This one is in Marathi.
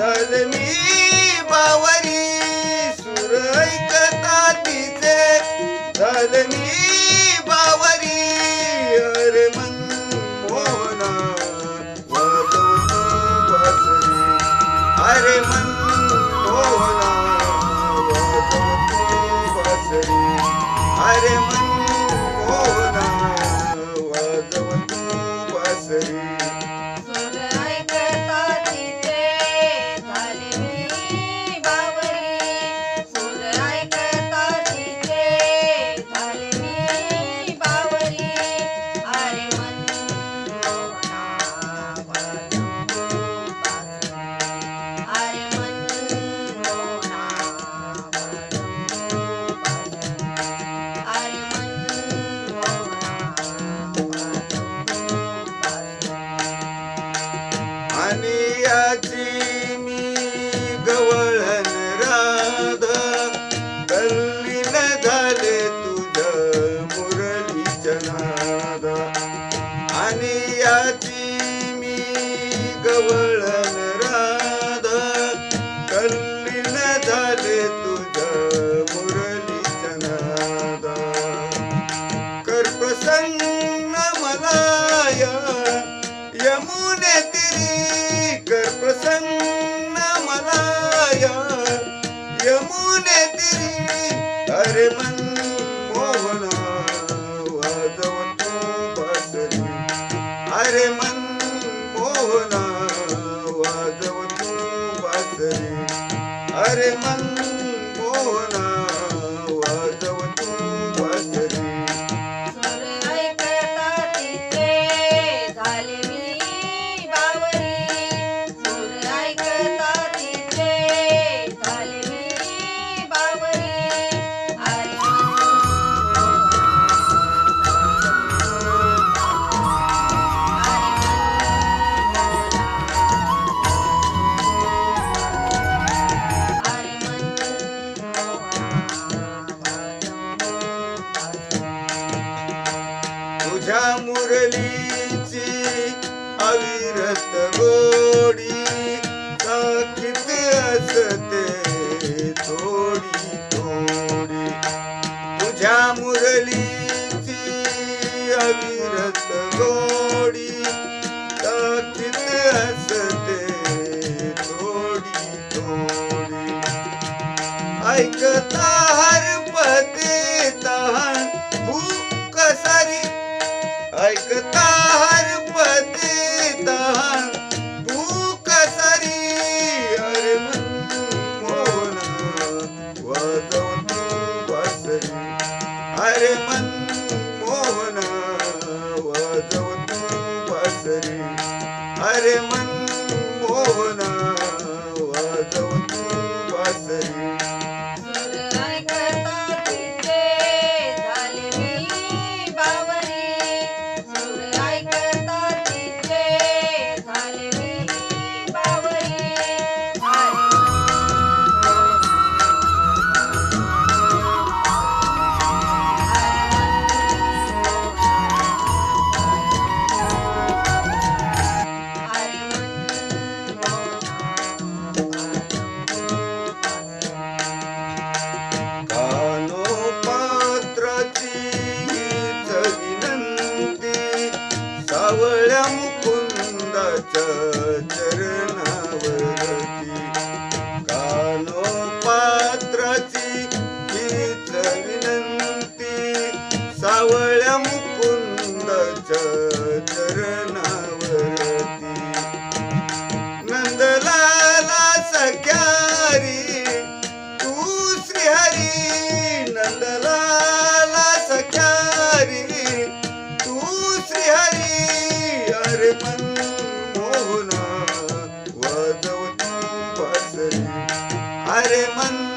थलमी बावरी सुरैकता तिचे थलमी बावरी हर मन मोहना हरे मन मोहना हरे मन मलाय यमुने तिरी कर प्रसन्न मलाय यमुने अरे मन मोहना वाजवतो बासरी. अरे मन मोहना वाजवतो बासरी. अरे मन मोहना रत गोडी दाखित असते थोडी थोडी. तुझ्या मुरलीची अविरत गोडी दाखित असते थोडी थोडी. ऐकता हरे मंदिर